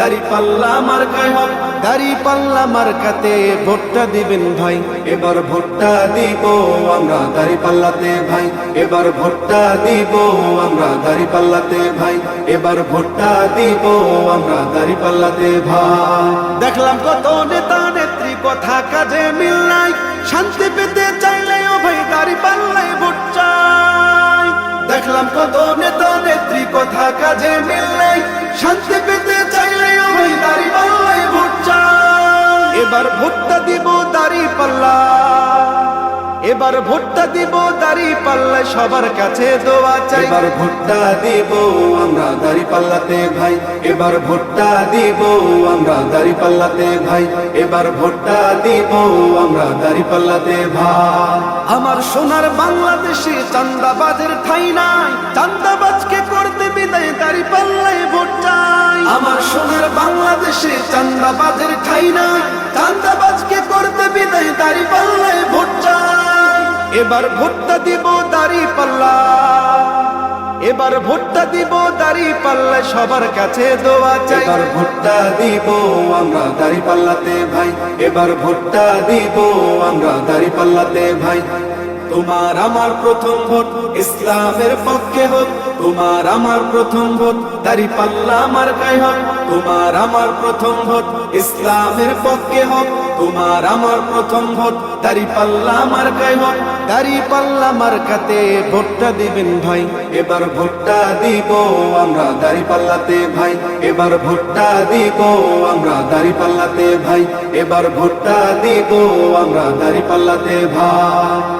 দাড়ি পাল্লা আমার কায় হোক দাড়ি পাল্লা মার্কাতে ভোটটা দিবেন ভাই। এবার ভোটটা দিব আমরা দাড়ি পাল্লাতে ভাই। এবার ভোটটা দিব আমরা দাড়ি পাল্লাতে ভাই। এবার ভোটটা দিব আমরা দাড়ি পাল্লাতে ভাই। দেখলাম কত নেতা নেত্রী, কথা কাজে মিল নাই। শান্তি পেতে চাইলেও ভাই দাড়ি পাল্লাই এবার ভোটটা দিব দাড়ি পাল্লা। এবার ভোটটা দিব দাড়ি পাল্লা সবার কাছে দোয়া চাই। এবার ভোটটা দিব আমরা দাড়ি পাল্লাতে ভাই। এবার ভোটটা দিব আমরা দাড়ি পাল্লাতে ভাই। এবার ভোটটা দিব আমরা দাড়ি পাল্লাতে ভাই। আমার সোনার বাংলাদেশে চান্দাবাজের ঠাই নাই। চান্দাবাজকে ঠাই নাই চান্দাবাজকে করতে বিদায় দাড়ি পাল্লায় ভোট চাই। এবার ভোটটা দিব দাড়ি পাল্লা এবার ভোটটা দিব দাড়ি পাল্লা সবার কাছে দোয়া চাই। এবার ভোটটা দিব আমরা দাড়ি পাল্লাতে ভাই। এবার ভোটটা দিব আমরা দাড়ি পাল্লাতে ভাই। তোমার আমার প্রথম ভোট, ইসলামের পক্ষে হোক। তোমার আমার প্রথম ভোট, দাড়ি পাল্লা আমার গায়ে হোক। তোমার আমার প্রথম ভোট ইসলামের পক্ষে হোক, তোমার আমার প্রথম ভোট। দাড়ি পাল্লা আমার গায়ে হোক, দাড়ি পাল্লা মার্কাতে ভোটটা দিবেন ভাই। এবার ভোটটা দিব আমরা দাড়ি পাল্লাতে ভাই। এবার ভোটটা দিব আমরা দাড়ি পাল্লাতে ভাই। এবার ভোটটা দিব আমরা দাড়ি পাল্লাতে ভাই।